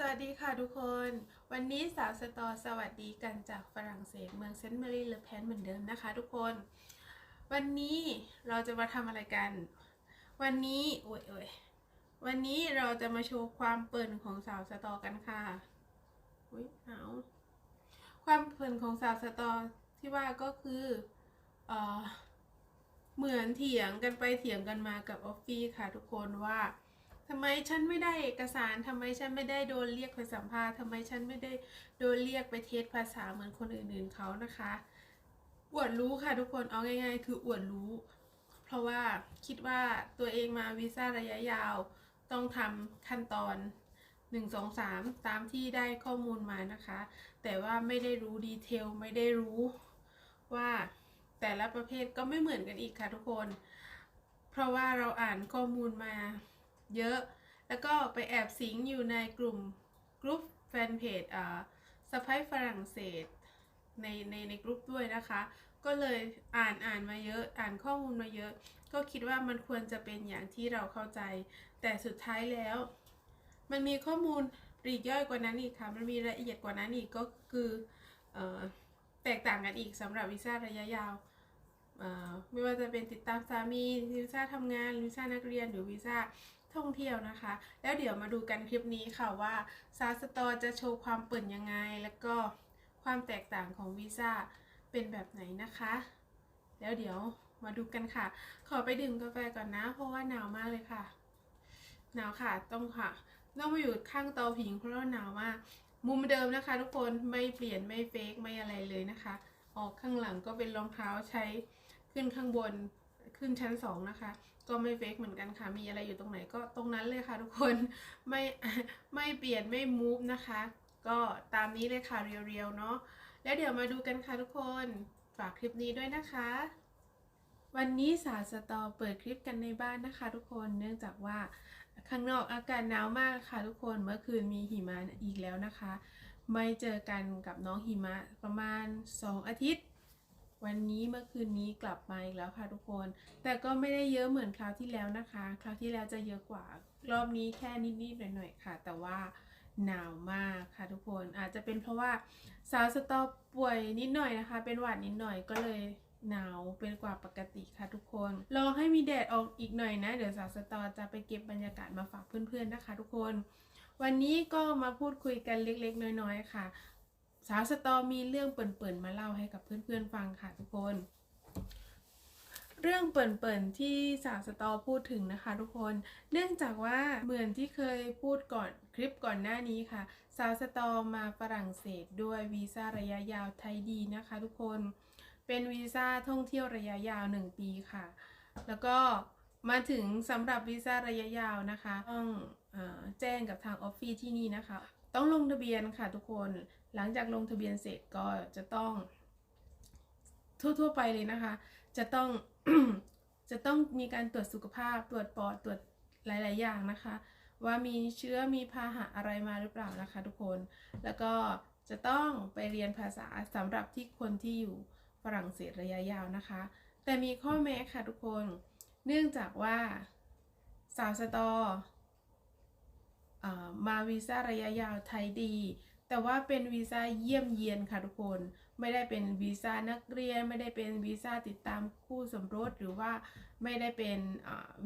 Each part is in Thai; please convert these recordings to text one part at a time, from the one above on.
สวัสดีค่ะทุกคน วันนี้สาวสตอสวัสดีกันจากฝรั่งเศสเมืองเซนต์มารีเลอแพนเหมือนเดิมนะคะทุกคน วันนี้เราจะมาทำอะไรกัน วันนี้โอ้ยโอ้ยวันนี้เราจะมาโชว์ความเปิ่นของสาวสตอกันค่ะอุ้ยหนาวความเปิ่นของสาวสตอที่ว่าก็คือเออเหมือนเถียงกันไปเถียงกันมากับออฟฟี่ค่ะทุกคนว่า ทำไมฉันไม่ได้เอกสารทำไมฉันไม่ได้โดนเรียกไปสัมภาษณ์ทำไมฉันไม่ได้โดนเรียกไปเทสภาษาเหมือนคนอื่นๆเขานะคะอวดรู้ค่ะทุกคนเอาง่าย ๆ คืออวดรู้ เพราะว่าคิดว่าตัวเองมาวีซ่าระยะยาวต้องทำขั้นตอน1 2 3ตามที่ได้ข้อมูลมานะคะ แต่ว่าไม่ได้รู้ดีเทลไม่ได้รู้ว่าแต่ละประเภทก็ไม่เหมือนกันอีกค่ะทุกคน เพราะว่าเราอ่านข้อมูลมา เยอะ แล้วก็ไปแอบสิงอยู่ในกลุ่มกลุ่มแฟนเพจอ่าสไปฝรั่งเศสในในในกลุ่มด้วยนะคะ ก็เลยอ่านอ่านมาเยอะ อ่านข้อมูลมาเยอะ ก็คิดว่ามันควรจะเป็นอย่างที่เราเข้าใจ แต่สุดท้ายแล้ว มันมีข้อมูลปลีกย่อยกว่านั้นอีกค่ะ มันมีรายละเอียดกว่านั้นอีกก็คืออแตกต่างกันอีกสำหรับวีซ่าระยะยาวอ่อไม่ว่าจะเป็นติดตามสามีวีซ่าทำงานวีซ่านักเรียนหรือวีซ่า ท่องเที่ยวนะคะ แล้วเดี๋ยวมาดูกันคลิปนี้ค่ะว่าซาสตอจะโชว์ความเปิ่นยังไง แล้วก็ความแตกต่างของวีซ่าเป็นแบบไหนนะคะ แล้วเดี๋ยวมาดูกันค่ะ ขอไปดื่มกาแฟก่อนนะ เพราะว่าหนาวมากเลยค่ะ หนาวค่ะต้องค่ะต้องมาอยู่ข้างเตาผิงเพราะว่าหนาวมากมุมเดิมนะคะ ทุกคนไม่เปลี่ยนไม่เฟกไม่อะไรเลยนะคะ ออกข้างหลังก็เป็นรองเท้าใช้ขึ้นข้างบนขึ้นชั้นสองนะคะ ก็ไม่เฟกเหมือนกันค่ะ มีอะไรอยู่ตรงไหนก็ตรงนั้นเลยค่ะทุกคน ไม่ไม่เปลี่ยนไม่มูฟนะคะ ก็ตามนี้เลยค่ะเรียวๆเนาะ แล้วเดี๋ยวมาดูกันค่ะทุกคน ฝากคลิปนี้ด้วยนะคะ วันนี้สาวสตอเปิดคลิปกันในบ้านนะคะ ทุกคน เนื่องจากว่าข้างนอกอากาศหนาวมากค่ะทุกคน เมื่อคืนมีหิมะอีกแล้วนะคะ ไม่เจอกันกับน้องหิมะประมาณ 2 อาทิตย์ วันนี้เมื่อคืนนี้กลับมาอีกแล้วค่ะทุกคน แต่ก็ไม่ได้เยอะเหมือนคราวที่แล้วนะคะ คราวที่แล้วจะเยอะกว่า รอบนี้แค่นิดๆหน่อยๆค่ะ แต่ว่าหนาวมากค่ะทุกคน อาจจะเป็นเพราะว่าสาวสตอป่วยนิดหน่อยนะคะ เป็นหวัดนิดหน่อยก็เลยหนาวเป็นกว่าปกติค่ะทุกคน รอให้มีแดดออกอีกหน่อยนะ เดี๋ยวสาวสตอจะไปเก็บบรรยากาศมาฝากเพื่อนๆนะคะ ทุกคน วันนี้ก็มาพูดคุยกันเล็กๆ น้อยๆค่ะ สาวสตอมีเรื่องเปิ่นๆมาเล่าให้กับเพื่อนๆฟังค่ะทุกคน เรื่องเปิ่นๆที่สาวสตอพูดถึงนะคะทุกคน เนื่องจากว่าเหมือนที่เคยพูดก่อนคลิปก่อนหน้านี้ค่ะ สาวสตอมาฝรั่งเศสด้วยวีซ่าระยะยาวไทยดีนะคะทุกคน เป็นวีซ่าท่องเที่ยวระยะยาว 1 ปีค่ะ แล้วก็มาถึงสำหรับวีซ่าระยะยาวนะคะ ต้องออแจ้งกับทางออฟฟิศที่นี่นะคะ ต้องลงทะเบียนค่ะทุกคน หลังจากลงทะเบียนเสร็จก็จะต้อง ทั่วๆไปเลยนะคะ จะต้องจะต้องมีการตรวจสุขภาพ ตรวจปอดตรวจหลาย ๆ อย่างนะคะ ว่ามีเชื้อมีพาหะอะไรมาหรือเปล่านะคะทุกคน แล้วก็จะต้องไปเรียนภาษาสำหรับที่คนที่อยู่ฝรั่งเศสระยะยาวนะคะ แต่มีข้อแม้ค่ะทุกคน เนื่องจากว่าสาวสตออมาวีซ่าระยะยาวไทยดี แต่ว่าเป็นวีซ่าเยี่ยมเยียนค่ะทุกคน ไม่ได้เป็นวีซ่านักเรียน ไม่ได้เป็นวีซ่าติดตามคู่สมรสหรือว่าไม่ได้เป็น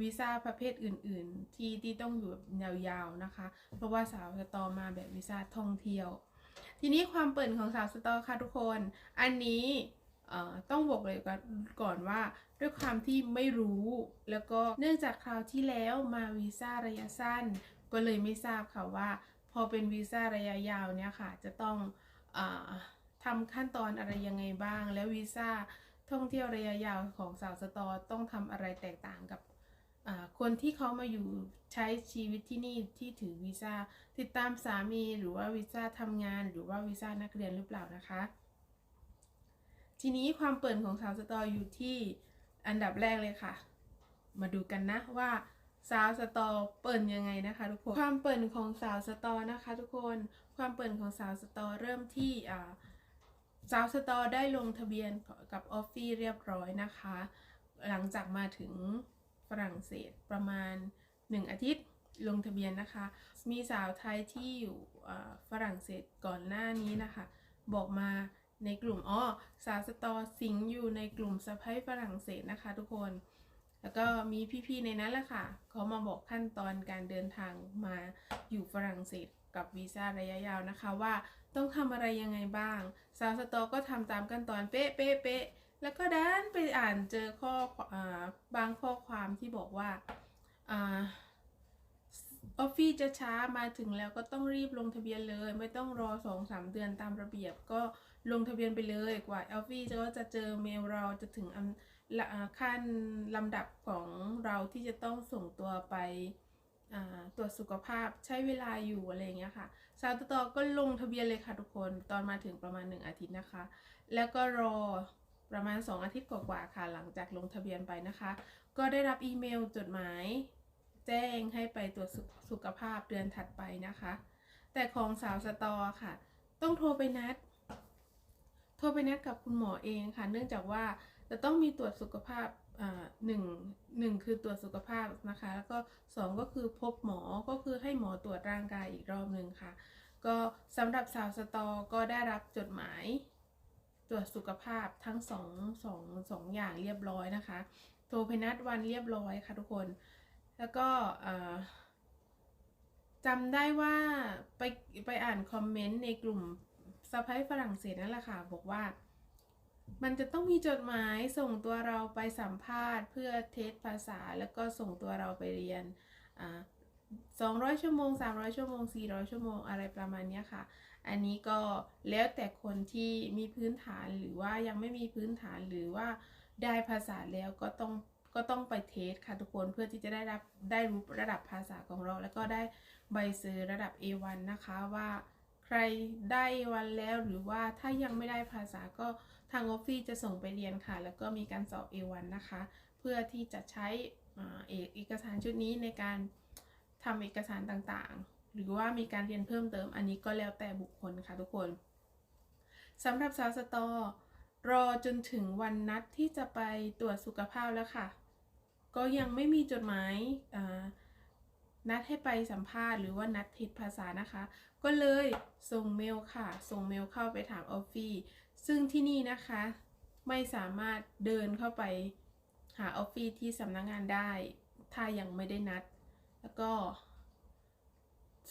วีซ่าประเภทอื่น ๆ ที่ที่ต้องอยู่แบบยาวๆนะคะ เพราะว่าสาวสตอมาแบบวีซ่าท่องเที่ยว ทีนี้ความเปิ่นของสาวสตอค่ะทุกคน อันนี้ต้องบอกเลยก่อนว่าด้วยความที่ไม่รู้แล้วก็เนื่องจากคราวที่แล้วมาวีซ่าระยะสั้น ก็เลยไม่ทราบค่ะว่า พอเป็นวีซ่าระยะยาวเนี่ยค่ะ จะต้องอทำขั้นตอนอะไรยังไงบ้าง แล้ววีซ่าท่องเที่ยวระยะยาวของสาวสตอต้องทำอะไรแตกต่างกับคนที่เขามาอยู่ใช้ชีวิตที่นี่ที่ถือวีซ่าติดตามสามีหรือว่าวีซ่าทำงาน หรือว่าวีซ่านักเรียนหรือเปล่านะคะ ทีนี้ความเปิดของสาวสตออยู่ที่อันดับแรกเลยค่ะ มาดูกันนะว่า สาวสตอเปิดยังไงนะคะทุกคน ความเปิดของสาวสตอนะคะทุกคน ความเปิดของสาวสตอเริ่มที่อ่าสาวสตอได้ลงทะเบียนกับออฟฟี่เรียบร้อยนะคะ หลังจากมาถึงฝรั่งเศสประมาณ 1 อาทิตย์ลงทะเบียนนะคะ มีสาวไทยที่อยู่ฝรั่งเศสก่อนหน้านี้นะคะ บอกมาในกลุ่มอ๋อสาวสตอสิงอยู่ในกลุ่มสะพ้ายฝรั่งเศสนะคะทุกคน แล้วก็มีพี่ๆในนั้นแหละค่ะเขามาบอกขั้นตอนการเดินทางมาอยู่ฝรั่งเศสกับวีซ่าระยะยาวนะคะว่าต้องทำอะไรยังไงบ้าง สาวสตอก็ทำตามขั้นตอนเป๊ะเป๊ะเป๊ะแล้วก็ดันไปอ่านเจอข้ออาบางข้อความที่บอกว่าออฟฟิศจะช้ามาถึงแล้วก็ต้องรีบลงทะเบียนเลย ไม่ต้องรอสองสามเดือนตามระเบียบ ก็ลงทะเบียนไปเลยกว่าออฟฟิศก็จะเจอเมลเราจะถึงอัน ขั้นลำดับของเราที่จะต้องส่งตัวไปตรวจสุขภาพใช้เวลาอยู่อะไรเงี้ยค่ะสาวตอก็ลงทะเบียนเลยค่ะทุกคนตอนมาถึงประมาณ 1 อาทิตย์นะคะ แล้วก็รอประมาณ 2 อาทิตย์กว่าๆค่ะ หลังจากลงทะเบียนไปนะคะ ก็ได้รับอีเมลจดหมาย แจ้งให้ไปตรวจสุขสุขภาพเดือนถัดไปนะคะ แต่ของสาวสตอค่ะ ต้องโทรไปนัด โทรไปนัดกับคุณหมอเองค่ะ เนื่องจากว่าจะต้องมีตรวจสุขภาพอ่าหนึ่งหนึ่งคือตรวจสุขภาพนะคะ แล้วก็สองก็คือพบหมอก็คือให้หมอตรวจร่างกายอีกรอบหนึ่งค่ะ ก็สำหรับสาวสตอก็ได้รับจดหมาย ตรวจสุขภาพทั้งสองสองสองอย่างเรียบร้อยนะคะ โทรไปนัดวันเรียบร้อยค่ะทุกคน แล้วก็อ่าจำได้ว่าไปไปอ่านคอมเมนต์ในกลุ่มสะพ้ายฝรั่งเศสนั่นแหละค่ะ บอกว่า มันจะต้องมีจดหมายส่งตัวเราไปสัมภาษณ์ เพื่อเทสภาษาแล้วก็ส่งตัวเราไปเรียนสอ่า200ชั่วโมง300ชั่วโมง400ชั่วโมงอะไรประมาณนี้ค่ะ อันนี้ก็แล้วแต่คนที่มีพื้นฐานหรือว่ายังไม่มีพื้นฐานหรือว่าได้ภาษาแล้วก็ต้องก็ต้องไปเทสค่ะทุกคนเพื่อที่จะได้รับได้รู้ระดับภาษาของเรา แล้วก็ได้ใบเซอร์ระดับ A1 นะคะว่าใครได้วันแล้วหรือว่าถ้ายังไม่ได้ภาษาก็ ทางออฟฟิศจะส่งไปเรียนค่ะ แล้วก็มีการสอบ A1 นะคะ เพื่อที่จะใช้เอกเอกสารชุดนี้ในการทำเอกสารต่างๆ หรือว่ามีการเรียนเพิ่มเติม อันนี้ก็แล้วแต่บุคคลค่ะทุกคนสำหรับสาวสตอรอจนถึงวันนัดที่จะไปตรวจสุขภาพแล้วค่ะ ก็ยังไม่มีจดหมายนัดให้ไปสัมภาษณ์หรือว่านัดเทสภาษานะคะ ก็เลยส่งเมลค่ะ ส่งเมลเข้าไปถามออฟฟิศ ซึ่งที่นี่นะคะไม่สามารถเดินเข้าไปหาออฟฟิศที่สำนักงงานได้ ถ้ายังไม่ได้นัด แล้วก็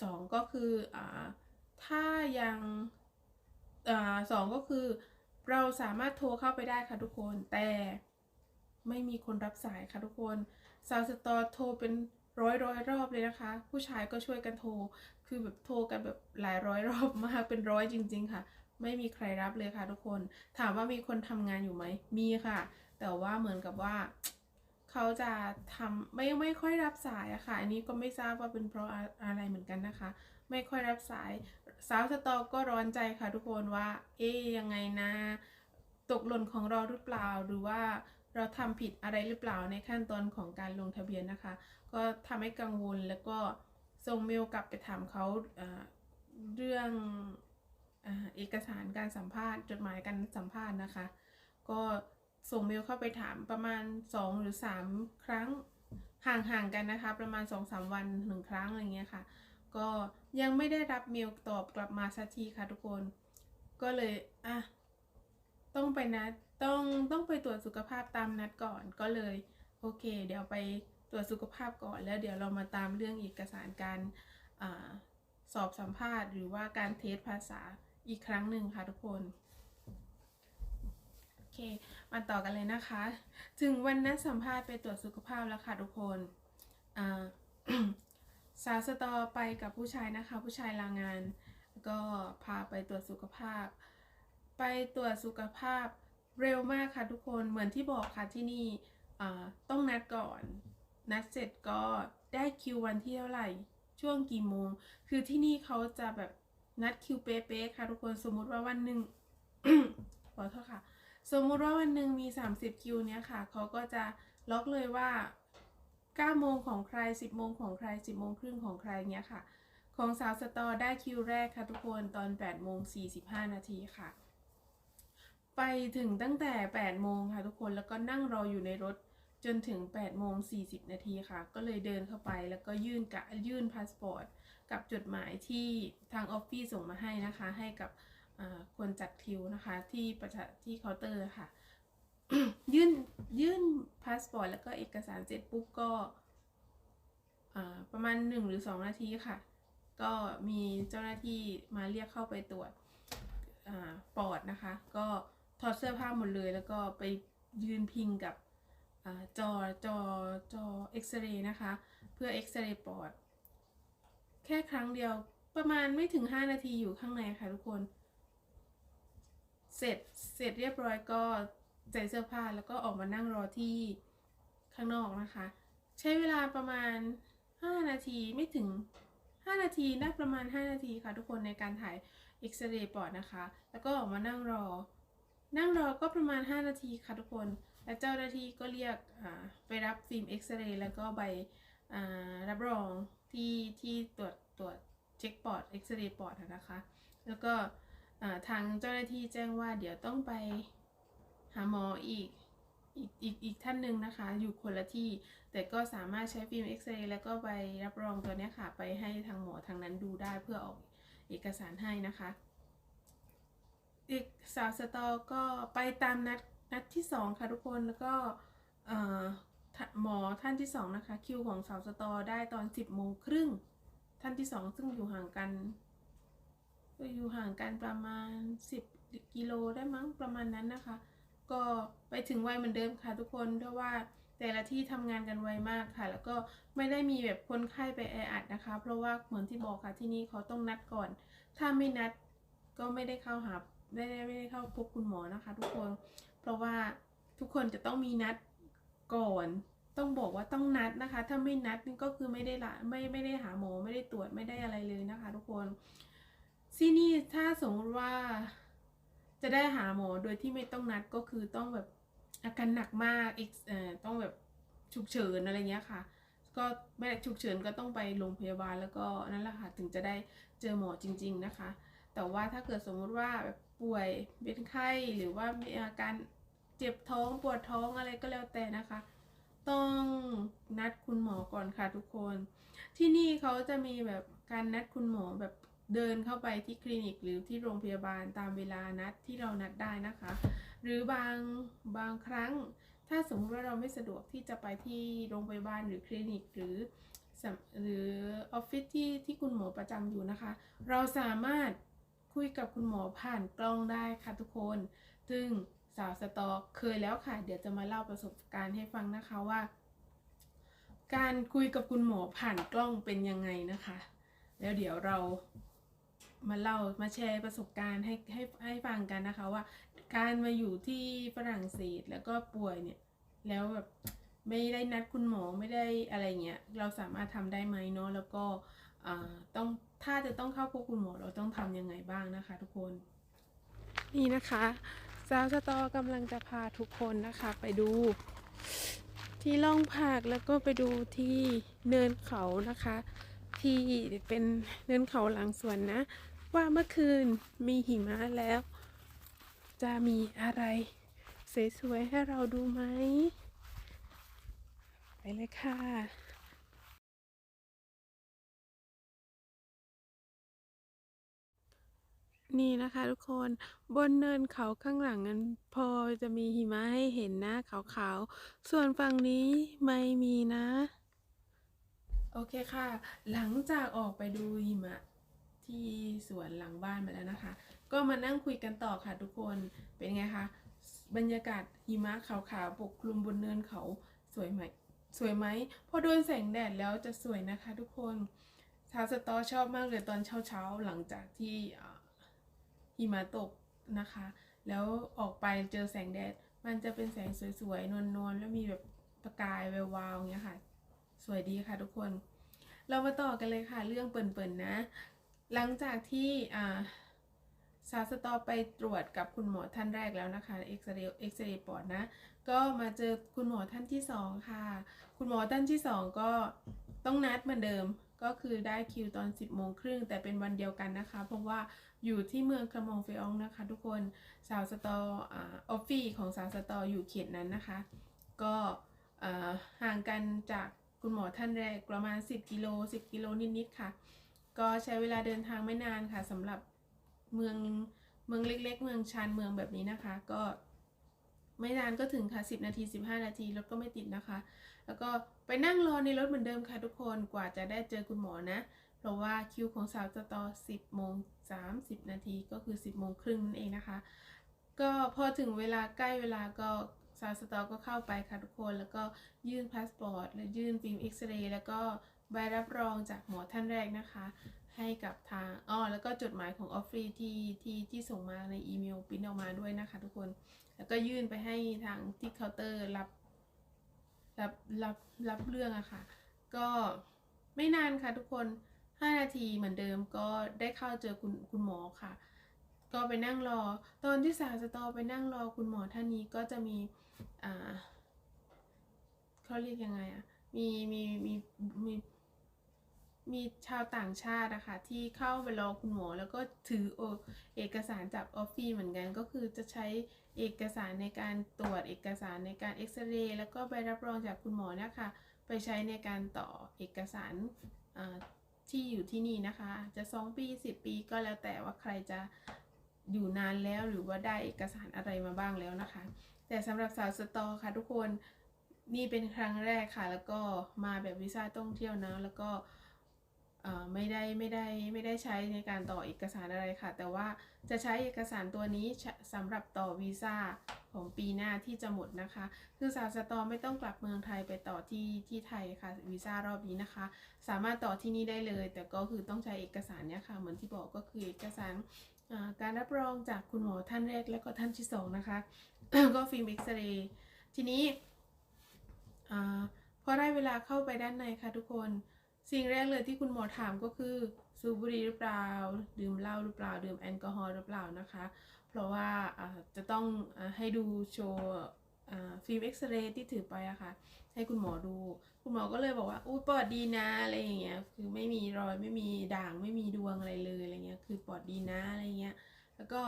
สองก็คืออ่าถ้ายังอ่าสองก็คือ เราสามารถโทรเข้าไปได้ค่ะทุกคน แต่ไม่มีคนรับสายค่ะทุกคนสาวสตอโทรเป็นร้อยร้อยรอบเลยนะคะ ผู้ชายก็ช่วยกันโทร คือแบบโทรกันแบบหลายร้อยรอบมากเป็นร้อยจริง ๆ ค่ะ ไม่มีใครรับเลยค่ะทุกคน ถามว่ามีคนทำงานอยู่ไหม มีค่ะ แต่ว่าเหมือนกับว่า เขาจะทำไม่ไม่ค่อยรับสายอะค่ะ อันนี้ก็ไม่ทราบว่าเป็นเพราะอะไรเหมือนกันนะคะ ไม่ค่อยรับสาย สาวสตอก็ร้อนใจค่ะทุกคนว่า เอ๊ยยังไงนะ ตกหล่นของเราหรือเปล่า หรือว่าเราทำผิดอะไรหรือเปล่าในขั้นตอนของการลงทะเบียนนะคะ ก็ทำให้กังวลแล้วก็ส่งเมลกลับไปถามเขาเรื่อง เอกสารการสัมภาษณ์จดหมายการสัมภาษณ์นะคะ ก็ส่งเมลเข้าไปถามประมาณ 2 หรือ 3 ครั้งห่างๆกันนะคะ ประมาณ 2-3 วันหนึ่งครั้งอะไรเงี้ยค่ะ ก็ยังไม่ได้รับเมลตอบกลับมาสักทีค่ะทุกคน ก็เลยอะต้องไปนัดต้องต้องไปตรวจสุขภาพตามนัดก่อนก็เลยโอเค เดี๋ยวไปตรวจสุขภาพก่อนแล้วเดี๋ยวเรามาตามเรื่องเอกสารการอสอบสัมภาษณ์ หรือว่าการเทสภาษา อีกครั้งหนึ่งค่ะทุกคนโอเคมาต่อกันเลยนะคะ ถึงวันนัดสัมภาษณ์ไปตรวจสุขภาพแล้วค่ะทุกคนสาวสตอไปกับผู้ชายนะคะ ผู้ชายลางาน ก็พาไปตรวจสุขภาพ ไปตรวจสุขภาพเร็วมากค่ะทุกคนเหมือนที่บอกค่ะที่นี่ต้องนัดก่อน นัดเสร็จก็ได้คิววันที่เท่าไหร่ช่วงกี่โมง คือที่นี่เขาจะแบบ นัดคิวเป๊ะๆค่ะทุกคนสมมุติว่าวันหนึ่งขอโทษค่ะ สมมุติว่าวันหนึ่งมี 30 คิวเนี้ยค่ะเขาก็จะล็อกเลยว่า9โมงของใคร 10โมงของใคร 10โมงครึ่งของใครเนี้ยค่ะ ของสาวสตอได้คิวแรกค่ะทุกคนตอน8โมง45 นาทีค่ะ ไปถึงตั้งแต่8โมงค่ะทุกคนแล้วก็นั่งรออยู่ในรถ จนถึง8โมง40 นาทีค่ะ ก็เลยเดินเข้าไปแล้วก็ยื่นกะยื่นพาสปอร์ตกับจดหมายที่ทางออฟฟิศส่งมาให้นะคะ ให้กับคนจัดคิวนะคะที่ประชาที่เคาน์เตอร์ค่ะ ยื่นยื่นพาสปอร์ตแล้วก็เอกสารเสร็จปุ๊บก็ประมาณ 1 หรือ 2 นาทีค่ะ ก็มีเจ้าหน้าที่มาเรียกเข้าไปตรวจอปอดนะคะ ก็ถอดเสื้อผ้าหมดเลย แล้วก็ไปยืนพิงกับ จอจอจอเอ็กซเรย์นะคะ เพื่อเอ็กซเรย์ปอด แค่ครั้งเดียวประมาณไม่ถึง 5 นาทีอยู่ข้างในค่ะทุกคน เสร็จเสร็จเรียบร้อยก็ใส่เสื้อผ้าแล้วก็ออกมานั่งรอที่ข้างนอกนะคะ ใช้เวลาประมาณ 5 นาทีไม่ถึง 5 นาทีน่าประมาณ 5 นาทีค่ะทุกคนในการถ่ายเอ็กซเรย์ปอดนะคะ แล้วก็ออกมานั่งรอ นั่งรอก็ประมาณ 5 นาทีค่ะทุกคน และเจ้าหน้าที่ก็เรียกอ่าไปรับฟิล์มเอ็กซเรย์แล้วก็ใบอ่ารับรองที่ที่ตรวจตรวจเช็คปอดเอ็กซเรย์ปอดนะคะ แล้วก็อ่าทางเจ้าหน้าที่แจ้งว่าเดี๋ยวต้องไปหาหมออีกอีกอีกอีกท่านหนึ่งนะคะ อยู่คนละที่ แต่ก็สามารถใช้ฟิล์มเอ็กซเรย์แล้วก็ใบรับรองตัวนี้ค่ะ ไปให้ทางหมอทางนั้นดูได้เพื่อออกเอกสารให้นะคะเอีกสาวสตอก็ไปตามนัด นัดที่สองค่ะทุกคนแล้วก็หมอท่านที่สองนะคะคิวของสาวสตอได้ตอน10โมงครึ่งท่านที่สองซึ่งอยู่ห่างกันก็อยู่ห่างกันประมาณ 10 กิโลได้มั้งประมาณนั้นนะคะ ก็ไปถึงไวเหมือนเดิมค่ะทุกคนเพราะว่าแต่ละที่ทำงานกันไวมากค่ะ แล้วก็ไม่ได้มีแบบคนไข้ไปแออัดนะคะ เพราะว่าเหมือนที่บอกค่ะที่นี่เขาต้องนัดก่อน ถ้าไม่นัดก็ไม่ได้เข้าหาไม่ได้ไม่ได้เข้าพบคุณหมอนะคะ ทุกคน เพราะว่าทุกคนจะต้องมีนัดก่อน ต้องบอกว่าต้องนัดนะคะ ถ้าไม่นัดนี่ก็คือไม่ได้ละไม่ไม่ได้หาหมอไม่ได้ตรวจไม่ได้อะไรเลยนะคะ ทุกคนที่นี่ถ้าสมมติว่าจะได้หาหมอโดยที่ไม่ต้องนัดก็คือต้องแบบอาการหนักมากอีกเออต้องแบบฉุกเฉินอะไรเงี้ยค่ะ ก็ไม่ได้ฉุกเฉินก็ต้องไปโรงพยาบาลแล้วก็นั่นแหละค่ะถึงจะได้เจอหมอจริง ๆนะคะ แต่ว่าถ้าเกิดสมมุติว่าแบบ ป่วยเป็นไข้หรือว่ามีอาการเจ็บท้องปวดท้องอะไรก็แล้วแต่นะคะ ต้องนัดคุณหมอก่อนค่ะทุกคน ที่นี่เขาจะมีแบบการนัดคุณหมอแบบเดินเข้าไปที่คลินิกหรือที่โรงพยาบาลตามเวลานัดที่เรานัดได้นะคะ หรือบางบางครั้ง ถ้าสมมติว่าเราไม่สะดวกที่จะไปที่โรงพยาบาลหรือคลินิกหรือหรือออฟฟิศที่ที่คุณหมอประจำอยู่นะคะ เราสามารถ คุยกับคุณหมอผ่านกล้องได้ค่ะทุกคน ซึ่งสาวสตอเคยแล้วค่ะ เดี๋ยวจะมาเล่าประสบการณ์ให้ฟังนะคะว่า การคุยกับคุณหมอผ่านกล้องเป็นยังไงนะคะ แล้วเดี๋ยวเรามาเล่ามาแชร์ประสบการณ์ให้ให้ให้ฟังกันนะคะว่า การมาอยู่ที่ฝรั่งเศสแล้วก็ป่วยเนี่ย แล้วแบบไม่ได้นัดคุณหมอไม่ได้อะไรเงี้ยเราสามารถทำได้ไหมเนาะแล้วก็ต้อง ถ้าจะต้องเข้าพบคุณหมอเราต้องทำยังไงบ้างนะคะ ทุกคน นี่นะคะสาวสตอกำลังจะพาทุกคนนะคะ ไปดู ที่ล่องผักแล้วก็ไปดูที่เนินเขานะคะ ที่เป็นเนินเขาหลังสวนนะ ว่าเมื่อคืนมีหิมะแล้ว จะมีอะไรสวยๆให้เราดูไหมไปเลยค่ะ นี่นะคะทุกคนบนเนินเขาข้างหลังนั้นพอจะมีหิมะให้เห็นนะขาวๆ ส่วนฝั่งนี้ไม่มีนะ โอเคค่ะ หลังจากออกไปดูหิมะที่สวนหลังบ้านมาแล้วนะคะ ก็มานั่งคุยกันต่อค่ะทุกคนเป็นไงคะบรรยากาศหิมะขาวๆปกคลุมบนเนินเขาสวยไหมสวยไหมพอโดนแสงแดดแล้วจะสวยนะคะ ทุกคนชาวสตอชอบมากเลยตอนเช้าๆหลังจากที่ หิมะตกนะคะ แล้วออกไปเจอแสงแดด มันจะเป็นแสงสวยๆ นวลๆ แล้วมีแบบประกายแวววาวอย่างเงี้ยค่ะ สวยดีค่ะทุกคน เรามาต่อกันเลยค่ะ เรื่องเปิ่นๆนะ หลังจากที่อ่าสาสตอไปตรวจกับคุณหมอท่านแรกแล้วนะคะเอ็กซเรย์เอ็กซเรย์ปอดนะ ก็มาเจอคุณหมอท่านที่สองค่ะ คุณหมอท่านที่สองก็ต้องนัดเหมือนเดิม ก็คือได้คิวตอน 10โมงครึ่งแต่เป็นวันเดียวกันนะคะ เพราะว่าอยู่ที่เมืองคลมองเฟยองนะคะ ทุกคนสาวสตอออฟฟี่ของสาวสตออยู่เขตนั้นนะคะ ก็เอ่อห่างกันจากคุณหมอท่านแรกประมาณ 10 กิโล 10 กิโลนิดๆค่ะ ก็ใช้เวลาเดินทางไม่นานค่ะสำหรับเมืองเมืองเล็ก ๆ เมืองชานเมืองแบบนี้นะคะ ก็ไม่นานก็ถึงค่ะ 10 นาที 15 นาทีรถก็ไม่ติดนะคะ แล้วก็ไปนั่งรอในรถเหมือนเดิมค่ะทุกคนกว่าจะได้เจอคุณหมอนะ เพราะว่าคิวของสาวจะต่อ 10โมง30 นาทีก็คือ 10โมงครึ่งนั่นเองนะคะ ก็พอถึงเวลาใกล้เวลาก็สาวสตอก็เข้าไปค่ะทุกคนแล้วก็ยื่นพาสปอร์ต และยื่นฟิล์มเอ็กซเรย์แล้วก็ใบรับรองจากหมอท่านแรกนะคะ ให้กับทางอ้อแล้วก็จดหมายของออฟฟรีที่ที่ที่ส่งมาในอีเมลปิ้นออกมาด้วยนะคะทุกคน แล้วก็ยื่นไปให้ทางที่เคาน์เตอร์รับ รับรับรับเรื่องอะค่ะ ก็ไม่นานค่ะทุกคน 5 นาทีเหมือนเดิมก็ได้เข้าเจอคุณคุณหมอค่ะ ก็ไปนั่งรอ ตอนที่สาวสตอไปนั่งรอคุณหมอท่านนี้ก็จะมีอ่าเขาเรียกยังไงอะมีมีมีมีมีชาวต่างชาติอะค่ะที่เข้าไปรอคุณหมอแล้วก็ถือเอกสารจากออฟฟิศเหมือนกันก็คือจะใช้ เอกสารในการตรวจเอกสารในการเอ็กซเรย์แล้วก็ใบรับรองจากคุณหมอนะคะ ไปใช้ในการต่อเอกสารที่อยู่ที่นี่นะคะ จะ 2 ปี 10 ปีก็แล้วแต่ว่าใครจะอยู่นานแล้วหรือว่าได้เอกสารอะไรมาบ้างแล้วนะคะ แต่สำหรับสาวสตอค่ะทุกคนนี่เป็นครั้งแรกค่ะ แล้วก็มาแบบวีซ่าท่องเที่ยวนะแล้วก็ ไม่ได้ไม่ได้ไม่ได้ใช้ในการต่อเอกสารอะไรค่ะ แต่ว่าจะใช้เอกสารตัวนี้สำหรับต่อวีซ่าของปีหน้าที่จะหมดนะคะ คือสาวสตอไม่ต้องกลับเมืองไทยไปต่อที่ที่ไทยค่ะวีซ่ารอบนี้นะคะ สามารถต่อที่นี่ได้เลย แต่ก็คือต้องใช้เอกสารเนี่ยค่ะ เหมือนที่บอกก็คือเอกสารการรับรองจากคุณหมอท่านแรกและก็ท่านที่สองนะคะก็ฟิล์มเอ็กซเรย์ทีนี้อพอได้เวลาเข้าไปด้านในค่ะทุกคน สิ่งแรกเลยที่คุณหมอถามก็คือสูบบุหรี่หรือเปล่า ดื่มเหล้าหรือเปล่า ดื่มแอลกอฮอล์หรือเปล่านะคะ เพราะว่าจะต้องให้ดูโชว์ฟิล์มเอ็กซเรย์ที่ถือไปอะค่ะ ให้คุณหมอดู คุณหมอก็เลยบอกว่าอุ้ยปอดดีนะอะไรอย่างเงี้ย คือไม่มีรอยไม่มีด่างไม่มีดวงอะไรเลยอะไรเงี้ย คือปอดดีนะอะไรเงี้ย แล้วก็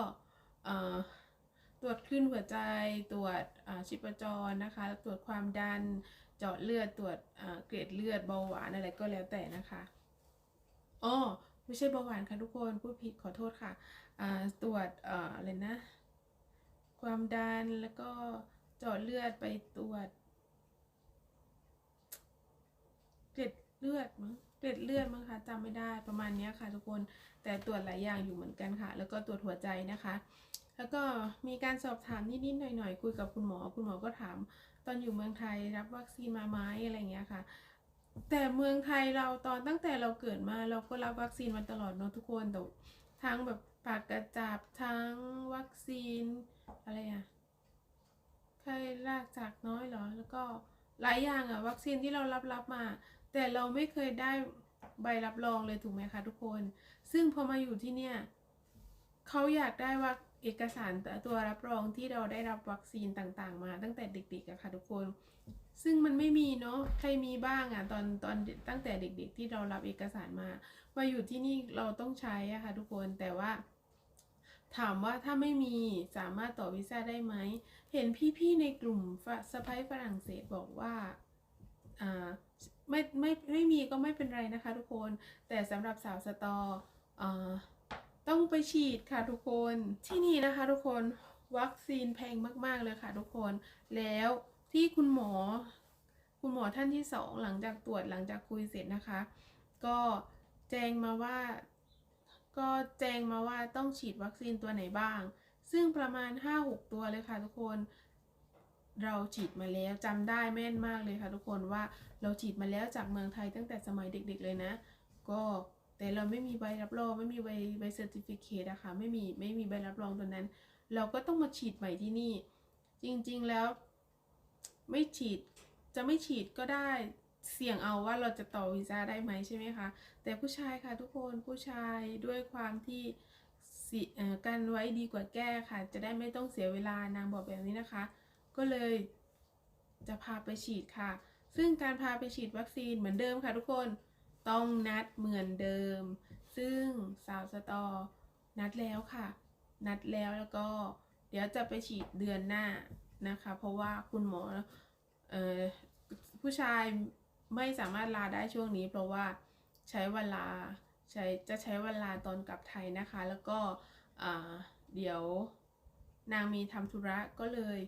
ตรวจคลื่นหัวใจ ตรวจชีพจรนะคะ ตรวจความดัน จาะเลือดตรวจเกรดเลือดเบาหวานอะไรก็แล้วแต่นะคะอ๋อไม่ใช่เบาหวานค่ะทุกคนพูดผิดขอโทษค่ะอ่าตรวจอะไรนะ ความดันแล้วก็เจาะเลือดไปตรวจเกล็ดเลือดมั้งเกล็ดเลือดมั้งคะจำไม่ได้ประมาณนี้ค่ะทุกคนแต่ตรวจหลายอย่างอยู่เหมือนกันค่ะ แล้วก็ตรวจหัวใจนะคะ แล้วก็มีการสอบถามนิดๆหน่อยๆคุยกับคุณหมอ คุณหมอก็ถาม ตอนอยู่เมืองไทยรับวัคซีนมาไหมอะไรเงี้ยค่ะ แต่เมืองไทยเราตอนตั้งแต่เราเกิดมาเราก็รับวัคซีนมาตลอดเนาะทุกคนแต่ทั้งแบบปากกระจับทั้งวัคซีนอะไรอะไข้รากจากน้อยเหรอแล้วก็หลายอย่างอะวัคซีนที่เรารับรับมา แต่เราไม่เคยได้ใบรับรองเลยถูกไหมคะทุกคน ซึ่งพอมาอยู่ที่เนี่ยเขาอยากได้ว่า เอกสารตัวรับรองที่เราได้รับวัคซีนต่างๆ มาตั้งแต่เด็กๆอะค่ะทุกคน ซึ่งมันไม่มีเนาะใครมีบ้างอะตอนตอนตั้งแต่เด็ก ๆ ที่เรารับเอกสารมามาอยู่ที่นี่เราต้องใช้อะค่ะทุกคนแต่ว่า ถามว่าถ้าไม่มีสามารถต่อวีซ่าได้ไหมเห็นพี่ๆในกลุ่มสไปฝรั่งเศสบอกว่าอ่าไม่ไม่ไม่มีก็ไม่เป็นไรนะคะทุกคน แต่สำหรับสาวสตออ่า ต้องไปฉีดค่ะทุกคนที่นี่นะคะทุกคนวัคซีนแพงมาก ๆ เลยค่ะทุกคน แล้วที่คุณหมอ คุณหมอท่านที่สองหลังจากตรวจหลังจากคุยเสร็จนะคะ ก็แจ้งมาว่า ก็แจ้งมาว่าต้องฉีดวัคซีนตัวไหนบ้าง ซึ่งประมาณ 5-6 ตัวเลยค่ะทุกคน เราฉีดมาแล้วจำได้แม่นมากเลยค่ะทุกคนว่าเราฉีดมาแล้วจากเมืองไทยตั้งแต่สมัยเด็ก ๆ เลยนะ ก็ แต่เราไม่มีใบรับรองไม่มีใบใบเซอร์ติฟิเคตอะค่ะไม่มีไม่มีใบรับรองตัวนั้น เราก็ต้องมาฉีดใหม่ที่นี่ จริงๆแล้ว ไม่ฉีดจะไม่ฉีดก็ได้เสี่ยงเอาว่าเราจะต่อวีซ่าได้ไหมใช่ไหมคะแต่ผู้ชายค่ะทุกคนผู้ชายด้วยความที่กันไว้ดีกว่าแก้ค่ะ จะได้ไม่ต้องเสียเวลานางบอกแบบนี้นะคะ ก็เลยจะพาไปฉีดค่ะ ซึ่งการพาไปฉีดวัคซีนเหมือนเดิมค่ะทุกคน ต้องนัดเหมือนเดิม ซึ่งสาวสตอนัดแล้วค่ะ นัดแล้วแล้วก็เดี๋ยวจะไปฉีดเดือนหน้านะคะ เพราะว่าคุณหมอเออผู้ชายไม่สามารถลาได้ช่วงนี้ เพราะว่าใช้เวลาใช้จะใช้เวลาตอนกลับไทยนะคะ แล้วก็เดี๋ยวนางมีทำธุระก็เลย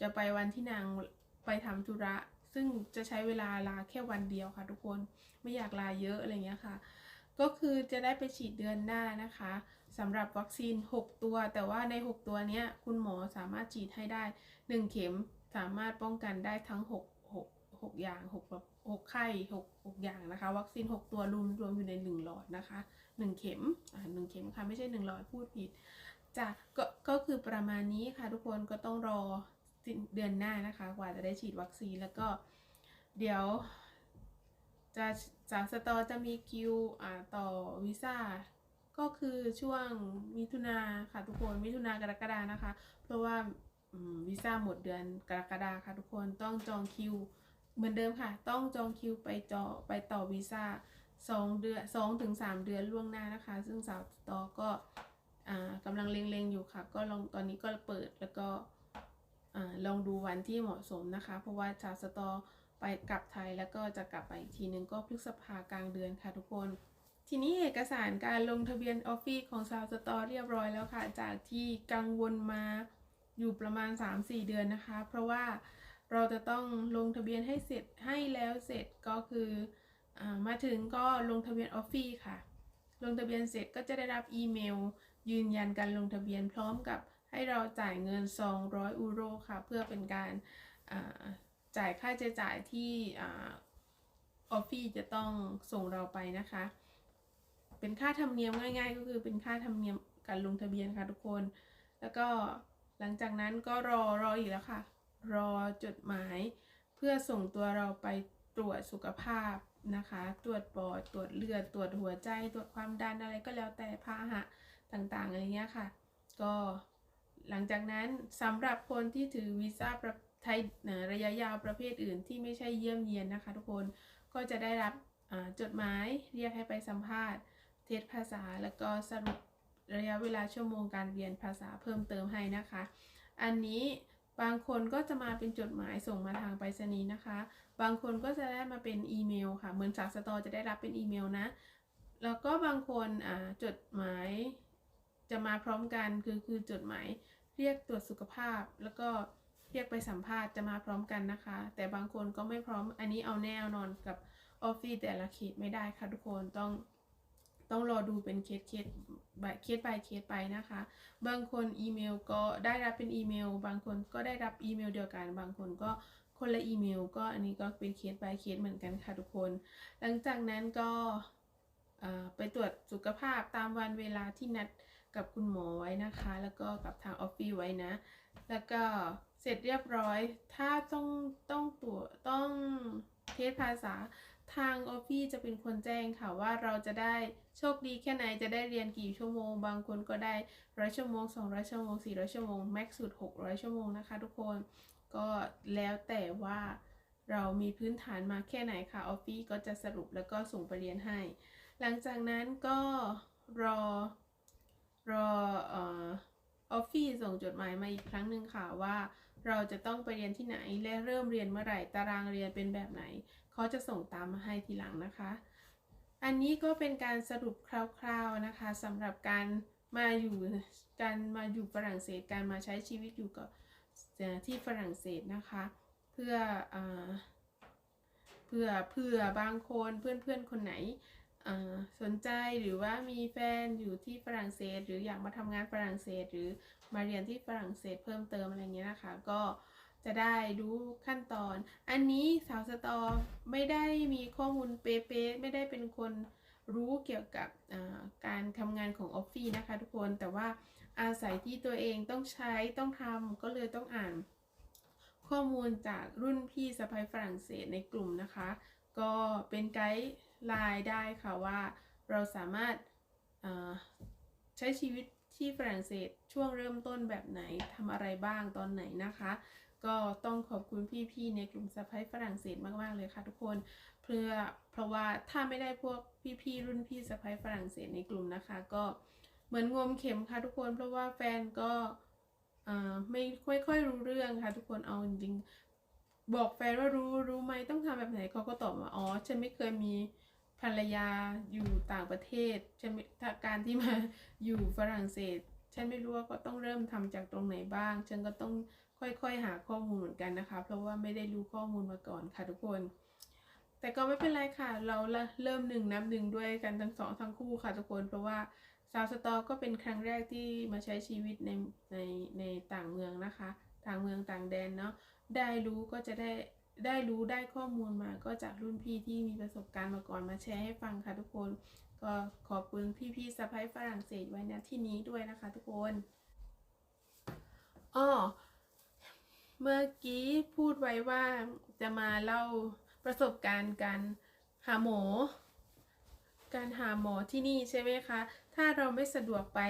จะไปวันที่นางไปทำธุระ ซึ่งจะใช้เวลาลาแค่วันเดียวค่ะ ทุกคนไม่อยากลาเยอะอะไรเงี้ยค่ะ ก็คือจะได้ไปฉีดเดือนหน้านะคะสำหรับวัคซีน 6 ตัว แต่ว่าใน 6 ตัวเนี้ยคุณหมอสามารถฉีดให้ได้ 1 เข็มสามารถป้องกันได้ทั้ง 6 6 6อย่าง6แบบ6ไข้6 6อย่างนะคะ วัคซีน 6 ตัวรวมรวมอยู่ใน 1 หลอดนะคะ 1 เข็มอ่า1เข็มค่ะไม่ใช่ 1 หลอดพูดผิดจ้ะก็ก็คือประมาณนี้ค่ะทุกคนก็ต้องรอ เดือนหน้านะคะ กว่าจะได้ฉีดวัคซีนแล้วก็เดี๋ยวจะจากสตอจะมีคิวอ่าต่อวีซ่าก็คือช่วงมิถุนาค่ะทุกคนมิถุนากรกฎานะคะ เพราะว่าวีซ่าหมดเดือนกรกฎาค่ะทุกคนต้องจองคิว เหมือนเดิมค่ะ ต้องจองคิวไปจอไปต่อวีซ่าสองเดือนสองถึงสามเดือนล่วงหน้านะคะ ซึ่งสาวสตอก็อ่ากำลังเล็งๆอยู่ค่ะ ก็ลองตอนนี้ก็เปิดแล้วก็ อลองดูวันที่เหมาะสมนะคะ เพราะว่าชาวสตอไปกลับไทยแล้วก็จะกลับไปอีกทีนึงก็พฤษภากลางเดือนค่ะทุกคน ทีนี้เอกสารการลงทะเบียนออฟฟิศของซาวสตอเรียบร้อยแล้วค่ะ จากที่กังวลมาอยู่ประมาณ 3-4 เดือนนะคะ เพราะว่าเราจะต้องลงทะเบียนให้เสร็จให้แล้วเสร็จก็คืออมาถึงก็ลงทะเบียนออฟฟิศค่ะ ลงทะเบียนเสร็จก็จะได้รับอีเมล ยืนยันการลงทะเบียนพร้อมกับ ให้เราจ่ายเงิน 200 ยูโรค่ะ เพื่อเป็นการจ่ายค่าใช้จ่ายที่ออฟฟี่จะต้องส่งเราไปนะคะ เป็นค่าธรรมเนียมง่าย ๆ ก็คือเป็นค่าธรรมเนียมการลงทะเบียนค่ะทุกคน แล้วก็หลังจากนั้นก็รอรออีกแล้วค่ะ รอจดหมายเพื่อส่งตัวเราไปตรวจสุขภาพนะคะ ตรวจปอด ตรวจเลือด ตรวจหัวใจ ตรวจความดันอะไรก็แล้วแต่พาหะต่างๆอะไรเงี้ยค่ะ ก็ หลังจากนั้นสำหรับคนที่ถือวีซ่าประไทยระยะยาวประเภทอื่นที่ไม่ใช่เยี่ยมเยียนนะคะทุกคนก็จะได้รับจดหมายเรียกให้ไปสัมภาษณ์ เทสภาษาแล้วก็สรุประยะเวลาชั่วโมงการเรียนภาษาเพิ่มเติมให้นะคะ อันนี้บางคนก็จะมาเป็นจดหมายส่งมาทางไปรษณีย์นะคะ บางคนก็จะได้มาเป็นอีเมลค่ะ เหมือนจากสตอจะได้รับเป็นอีเมลนะ แล้วก็บางคนจดหมายจะมาพร้อมกันคือคือจดหมาย เรียกตรวจสุขภาพ แล้วก็เรียกไปสัมภาษณ์จะมาพร้อมกันนะคะ แต่บางคนก็ไม่พร้อมอันนี้เอาแน่นอนกับออฟฟิศแต่ละเขตไม่ได้ค่ะทุกคนต้องต้องรอดูเป็นเคสเคสเคส by เคสไปนะคะ บางคนอีเมลก็ได้รับเป็นอีเมล บางคนก็ได้รับอีเมลเดียวกัน บางคนก็คนละอีเมล ก็อันนี้ก็เป็นเคส by เคสเหมือนกันค่ะทุกคน หลังจากนั้นก็ไปตรวจสุขภาพตามวันเวลาที่นัด กับคุณหมอไว้นะคะ แล้วก็กับทางออฟฟิศไว้นะ แล้วก็เสร็จเรียบร้อย ถ้าต้องต้องตัวต้องเทสภาษาทางออฟฟิศจะเป็นคนแจ้งค่ะว่าเราจะได้โชคดีแค่ไหนจะได้เรียนกี่ชั่วโมง บางคนก็ได้ร้อยชั่วโมงสองร้อยชั่วโมงสี่ร้อยชั่วโมงแม็กซ์สุดหกร้อยชั่วโมงนะคะ ทุกคนก็แล้วแต่ว่าเรามีพื้นฐานมาแค่ไหนค่ะออฟฟิศก็จะสรุปแล้วก็ส่งไปเรียนให้ หลังจากนั้นก็รอ อฟฟิศส่งจดหมายมาอีกครั้งหนึ่งค่ะว่า เราจะต้องไปเรียนที่ไหนและเริ่มเรียนเมื่อไหร่ตารางเรียนเป็นแบบไหน เขาจะส่งตามมาให้ทีหลังนะคะ อันนี้ก็เป็นการสรุปคร่าวๆนะคะสำหรับการมาอยู่การมาอยู่ฝรั่งเศสการมาใช้ชีวิตอยู่กับที่ฝรั่งเศสนะคะ เพื่ออเพื่อเพื่อบางคนเพื่อนๆคนไหน สนใจหรือว่ามีแฟนอยู่ที่ฝรั่งเศส หรืออยากมาทำงานฝรั่งเศส หรือมาเรียนที่ฝรั่งเศสเพิ่มเติมอะไรเงี้ยนะคะ ก็จะได้รู้ขั้นตอน อันนี้สาวสตอไม่ได้มีข้อมูลเป๊ะๆไม่ได้เป็นคนรู้เกี่ยวกับการทำงานของออฟฟี่นะคะทุกคนแต่ว่าอาศัยที่ตัวเองต้องใช้ต้องทำก็เลยต้องอ่าน ข้อมูลจากรุ่นพี่สะพายฝรั่งเศสในกลุ่มนะคะ ก็เป็นไกด์ ไลน์ได้ค่ะว่าเราสามารถใช้ชีวิตที่ฝรั่งเศสช่วงเริ่มต้นแบบไหนทำอะไรบ้างตอนไหนนะคะ ก็ต้องขอบคุณพี่ๆในกลุ่มสะพ้ายฝรั่งเศสมากๆเลยค่ะทุกคนเพื่อเพราะว่าถ้าไม่ได้พวกพี่ๆรุ่นพี่สะพ้ายฝรั่งเศสในกลุ่มนะคะ ก็เหมือนงมเข็มค่ะทุกคนเพราะว่าแฟนก็ไม่ค่อยค่อยรู้เรื่องค่ะ ทุกคนเอาจริงบอกแฟนว่ารู้รู้ไหมต้องทำแบบไหนเขาก็ตอบมาอ๋อฉันไม่เคยมี ภรรยาอยู่ต่างประเทศฉันไม่ถ้าการที่มาอยู่ฝรั่งเศส ฉันไม่รู้ว่าก็ต้องเริ่มทำจากตรงไหนบ้าง ฉันก็ต้องค่อยๆ หาข้อมูลเหมือนกันนะคะ เพราะว่าไม่ได้รู้ข้อมูลมาก่อนค่ะทุกคน แต่ก็ไม่เป็นไรค่ะ เราเริ่มหนึ่งนับหนึ่งด้วยกันทั้งสองทั้งคู่ค่ะทุกคน เพราะว่าซาวสตอก็เป็นครั้งแรกที่มาใช้ชีวิตในในในต่างเมืองนะคะ ต่างเมืองต่างแดนเนาะ ได้รู้ก็จะได้ ได้รู้ได้ข้อมูลมาก็จากรุ่นพี่ที่มีประสบการณ์มาก่อนมาแชร์ให้ฟังค่ะทุกคน ก็ขอบคุณพี่ๆสะพ้ายฝรั่งเศสไว้ณที่นี้ด้วยนะคะทุกคนอ้อเมื่อกี้พูดไว้ว่าจะมาเล่าประสบการณ์การหาหมอ การหาหมอที่นี่ใช่ไหมคะ ถ้าเราไม่สะดวกไป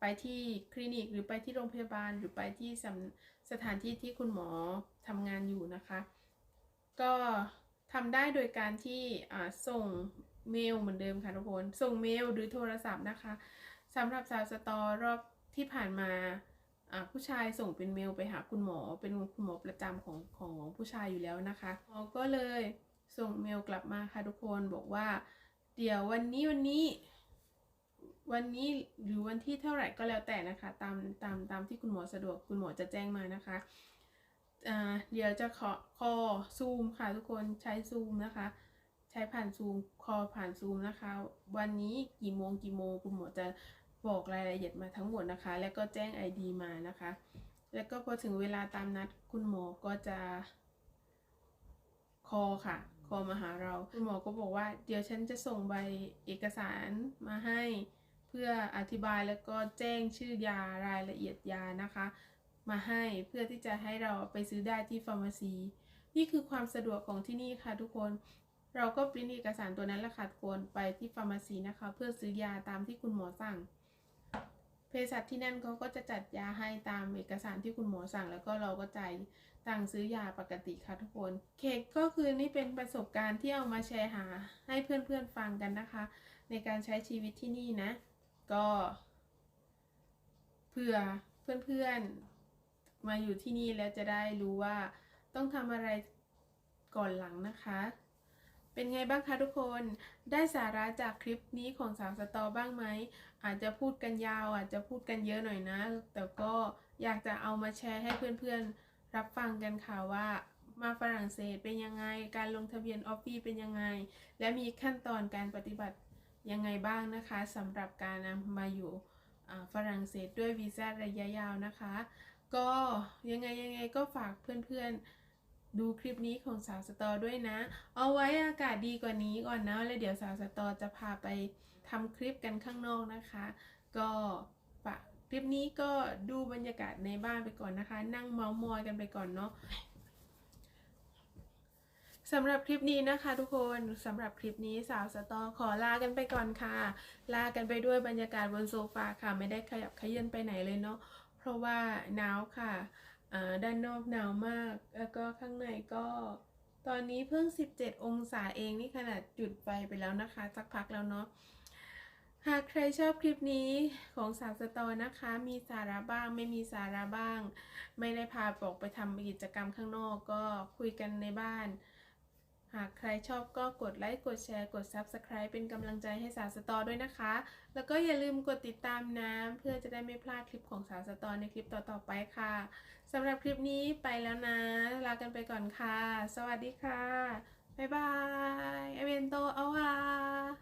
ไปที่คลินิกหรือไปที่โรงพยาบาลหรือไปที่สำสถานที่ที่คุณหมอ ทำงานอยู่นะคะ ก็ทำได้โดยการที่ส่งเมลเหมือนเดิมค่ะทุกคน ส่งเมลหรือโทรศัพท์นะคะสำหรับสาวสตอรอบที่ผ่านมาผู้ชายส่งเป็นเมลไปหาคุณหมอ เป็นคุณหมอประจำของของผู้ชายอยู่แล้วนะคะหมอก็เลยส่งเมลกลับมาค่ะทุกคนบอกว่า เดี๋ยววันนี้วันนี้ วันนี้หรือวันที่เท่าไหร่ก็แล้วแต่นะคะ ตามตามตามที่คุณหมอสะดวกคุณหมอจะแจ้งมานะคะ เดี๋ยวจะขอคอซูมค่ะทุกคนใช้ซูมนะคะ ใช้ผ่านซูมคอผ่านซูมนะคะ วันนี้กี่โมงกี่โมงคุณหมอจะบอกรายละเอียดมาทั้งหมดนะคะ แล้วก็แจ้ง ID มานะคะ แล้วก็พอถึงเวลาตามนัดคุณหมอก็จะ คอค่ะ คอมาหาเรา คุณหมอก็บอกว่า เดี๋ยวฉันจะส่งใบเอกสารมาให้ เพื่ออธิบายแล้วก็แจ้งชื่อยารายละเอียดยานะคะ มาให้เพื่อที่จะให้เราไปซื้อได้ที่ฟาร์มาซีนี่คือความสะดวกของที่นี่ค่ะทุกคน เราก็ปริ้นเอกสารตัวนั้นละค่ะทุกคนไปที่ฟาร์มาซีนะคะ เพื่อซื้อยาตามที่คุณหมอสั่งเภสัชที่นั่นเขาก็จะจัดยาให้ตามเอกสารที่คุณหมอสั่ง แล้วก็เราก็จ่ายตังซื้อยาปกติค่ะทุกคนเคกก็คือนี่เป็นประสบการณ์ที่เอามาแชร์หาให้เพื่อนๆฟังกันนะคะ ในการใช้ชีวิตที่นี่นะ ก็เผื่อเพื่อนๆ มาอยู่ที่นี่แล้วจะได้รู้ว่าต้องทำอะไรก่อนหลังนะคะ เป็นไงบ้างคะทุกคน ได้สาระจากคลิปนี้ของสาวสตอบ้างไหม อาจจะพูดกันยาวอาจจะพูดกันเยอะหน่อยนะ แต่ก็อยากจะเอามาแชร์ให้เพื่อนๆ รับฟังกันค่ะว่ามาฝรั่งเศสเป็นยังไง การลงทะเบียนออฟฟี่เป็นยังไง และมีขั้นตอนการปฏิบัติยังไงบ้างนะคะสำหรับการมาอยู่ฝรั่งเศสด้วยวีซ่าระยะยาวนะคะ ก็ยังไงยังไงก็ฝากเพื่อนๆดูคลิปนี้ของสาวสตอด้วยนะ เอาไว้อากาศดีกว่านี้ก่อนนะ แล้วเดี๋ยวสาวสตอจะพาไปทำคลิปกันข้างนอกนะคะ ก็ฝากคลิปนี้ก็ดูบรรยากาศในบ้านไปก่อนนะคะ นั่งเมาส์มอยกันไปก่อนเนาะสำหรับคลิปนี้นะคะทุกคนสำหรับคลิปนี้สาวสตอขอลากันไปก่อนค่ะ ลากันไปด้วยบรรยากาศบนโซฟาค่ะ ไม่ได้ขยับขยื่นไปไหนเลยเนาะ เพราะว่าหนาวค่ะด้านนอกหนาวมาก แล้วก็ข้างในก็ตอนนี้เพิ่ง 17 องศาเองนี่ขนาดจุดไฟไปแล้วนะคะ สักพักแล้วเนาะหากใครชอบคลิปนี้ของสาวสตอนะคะ มีสาระบ้างไม่มีสาระบ้าง ไม่ได้พาบอกไปทำกิจกรรมข้างนอกก็คุยกันในบ้าน หากใครชอบก็กดไลค์กดแชร์กด Subscribe เป็นกำลังใจให้สาวสตอด้วยนะคะ แล้วก็อย่าลืมกดติดตามนะเพื่อจะได้ไม่พลาดคลิปของสาวสตอในคลิปต่อๆไปค่ะสำหรับคลิปนี้ไปแล้วนะ ลากันไปก่อนค่ะ สวัสดีค่ะ บ๊ายบาย อเวนโตอาวา